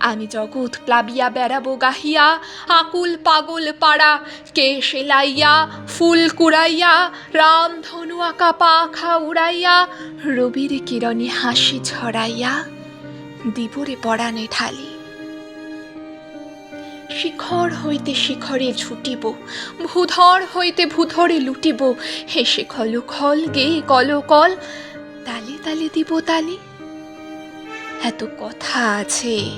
আমি জগৎ প্লাবিয়া বেড়াবো গাহিয়া, আকুল পাগল পাড়া, কে সেলাইয়া, ফুল কুড়াইয়া, রাম ধনু আঁকা পাখা উড়াইয়া, রবির কিরণে হাসি ছড়াইয়া, দিবরে পড়ানে ঢালি। শিখর হইতে শিখরে ছুটিব, ভূধর হইতে ভূধরে লুটিব হেসে খল খল গে কল কল তালে তালে দিব তালি। এত কথা আছে।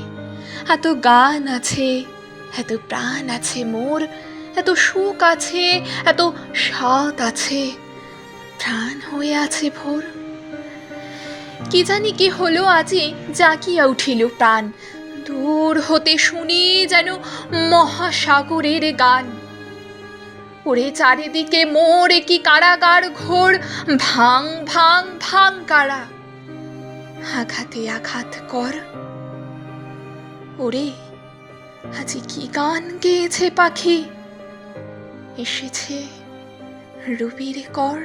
এত গান আছে, এত প্রাণ আছে মোর, এত সুখ আছে, এত স্বাদ আছে, প্রাণ হয়ে আছে ভোর। কি জানি কি হলো আজি, জাগিয়া উঠিল প্রাণ। দূর হতে শুনি যেন মহাসাগরের গান। ওরে চারিদিকে মোর কি কারাগার ঘোর, ভাং ভাং ভাং কারা। আঘাতে আঘাত কর। ওরে আজি কি গান গেয়েছে পাখি? এসেছে রুবির কর।